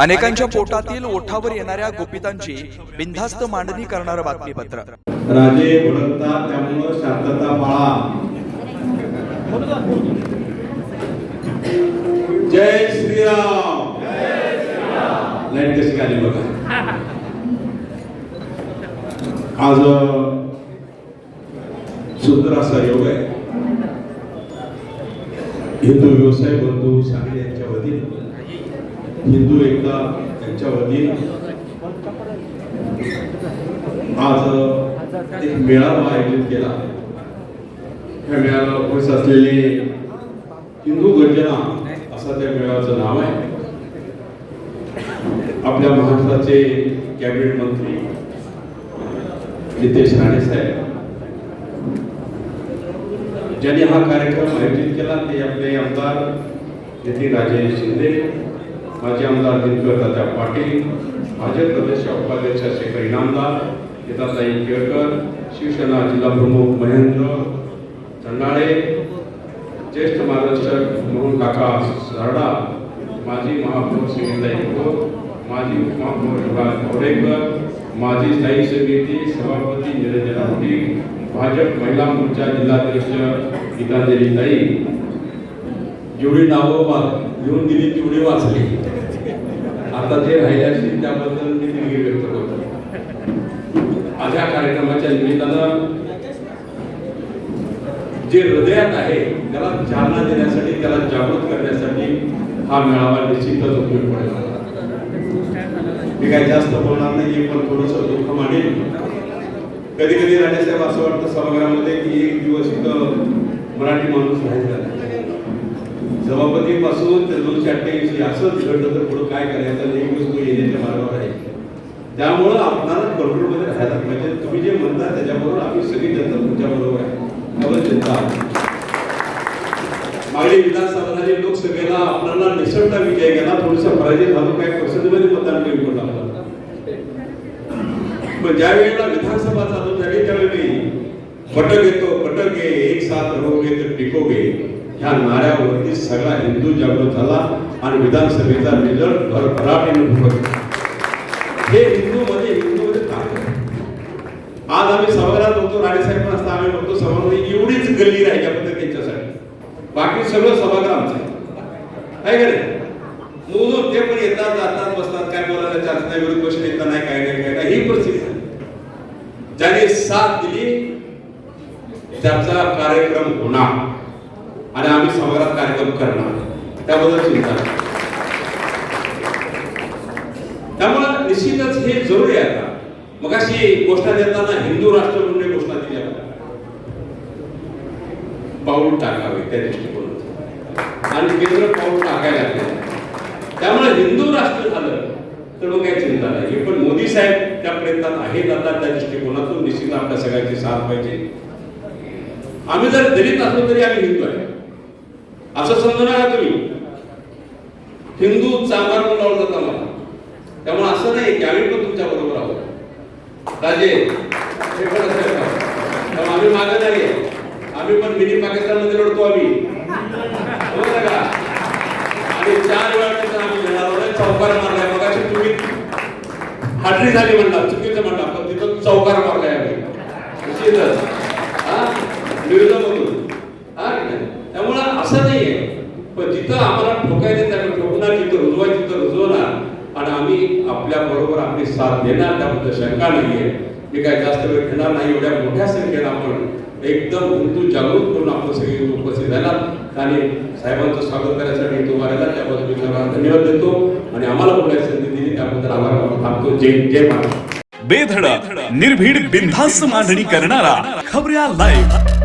अनेकांच्या पोटातील ओठावर येणाऱ्या गोपितांची बिनधास्त मांडणी करणारं बातमीपत्र. राजे भडकतात त्यामुळं शांतता पाळा जय श्रीराम. लाइट कशी आली बघा. आज सुंदर असा योग आहे. हिंदू व्यवसाय बंधू सांगली यांच्या वतीने हिंदू एकता यांच्या वतीनं आज एक मेळावा आयोजित केला त्या मेळाव्याला उपस्थित असलेले हिंदू गर्जना असं त्या मेळाव्याचं नाव आहे. आपल्या महाराष्ट्राचे कॅबिनेट मंत्री नितेश राणे साहेब. ज्यांनी हा कार्यक्रम आयोजित केला ते आपले आमदार नितीन राजे शिंदे माजी आमदार दिनकर दादा पाटील भाजप प्रदेश उपाध्यक्ष शेखर इनामदार गीताताई केळकर शिवसेना जिल्हा प्रमुख महेंद्र चंडाळे ज्येष्ठ मार्गदर्शक म्हणून काका सरडा माजी महापौर श्रीताई भोर माजी उपमहापौर युवराज कवडेकर माजी स्थायी समिती सभापती निरंजन मोठी भाजप महिला मोर्चा जिल्हाध्यक्ष गीतांजली ताई. जेवढी नावं लिहून दिली तेवढी वाचली. आता जे राहिले असतील त्याबद्दल मी दिलगिरी व्यक्त करतो. आज या कार्यक्रमाच्या निमित्तानं जे हृदयात आहे त्याला चालना देण्यासाठी त्याला जागृत करण्यासाठी हा मेळावा निश्चितच उपयोग पडेल. मी काही जास्त बोलणार नाही पण थोडस दुःख मानेल कधी कधी राणेसाहेब असं वाटतं सभागृहामध्ये की एक दिवस इथं मराठी माणूस राहायचा सभापतीपासून ते दोनशे अठ्ठ्याऐंशी असंच घडलं तर पुढं काय करायचं नेहमीच दिवस तो येण्याच्या मार्गावर आहे. त्यामुळं आपणाला कंट्रोलमध्ये राहायला पाहिजे. तुम्ही जे म्हणता त्याच्याबरोबर आम्ही सगळी जनता तुमच्या बरोबर आहे. त्यावर जनता आहे. विधानसभा लोकसभेला आपल्याला निसटता विजय गेला थोडंसं पराजय झालो काय पर्सेंटमध्ये मतदान कमी पडलं पण ज्या वेळेला विधानसभा चालू झाली त्यावेळी पटक येतो पटक घे एक साथ रहोगे तर टिकोगे ह्या नाऱ्यावरती सगळा हिंदू जागृत झाला आणि विधानसभेचा रिझल्ट भरभराटीने भरला हे हिंदू म्हणजे मध्ये हिंदू मध्ये ताकद आज आम्ही सभागृहात होतो राणेसाहेब असता आम्ही बोलतो सभागृह एवढीच गल्ली राहिल्या फक्त त्यांच्यासाठी. बाकी सगळं सभागृह आमचं आहे. है का नाही? ते पण येतात जातात बसतात काय बोलायला चालत नाही विरोध पक्ष नेता नाही काय नाही काय नाही ही परिस्थिती झाली ज्याने साथ दिली त्याचा कार्यक्रम होणार. आणि आम्ही सभागृहात कार्यक्रम करणार. त्याबद्दल चिंता त्यामुळे निश्चितच हे जरुरी आहे आता. मग अशी घोषणा देताना हिंदू राष्ट्र म्हणून घोषणा दिली आपण पाऊल टाकावे त्या दृष्टिकोनात आणि केंद्र पाऊल टाकायला लागले. त्यामुळे हिंदू राष्ट्र झालं तर मग काही चिंता नाही. हे पण मोदी साहेब त्या प्रयत्नात आहेत आता त्या दृष्टिकोनातून. निश्चित आपल्या सगळ्यांची साथ पाहिजे. आम्ही जर दलित असलो तरी आम्ही हिंदू आहे. असं समजू नका तुम्ही. हिंदू चांभार म्हणून जाता मला त्यामुळे असं नाही की आम्ही पण तुमच्या बरोबर आहोत. राजे हे पण असं आम्ही मागे नाही आम्ही पण मिनी पाकिस्तानमध्ये लढतो आम्ही. बरोबर का? आणि चार वेळा आम्ही लढालो चौकार मारलाय. मग अशी तुम्ही हाटरी झाली म्हणला चुकीचं म्हणला. पण तिथं चौकार मारलाय आम्ही. निश्चितच. हा विरोधामधून हा की नाही? त्यामुळं असं नाहीये पण जिथं आम्हाला ठोकायचं त्याला ठोकणार जिथं रुजवायचं तिथं रुजवणार. आणि आम्ही आपल्या बरोबर आपली साथ देणार त्याबद्दल शंका नाहीये. मी काय जास्त वेळ घेणार नाही एवढ्या मोठ्या संख्येनं आपण एकदम हिंदू जागृत करून आपण सगळे उपस्थित राहणार आणि साहेबांचं स्वागत करण्यासाठी तुम्हाला त्याबद्दल मी धन्यवाद देतो. आणि आम्हाला बोलायची संधी दिली त्याबद्दल आभार थांबतो. जय जय महाराज बेधडक निर्भीड बिनधास्त मांडणी करणारा खबऱ्या लाईव्ह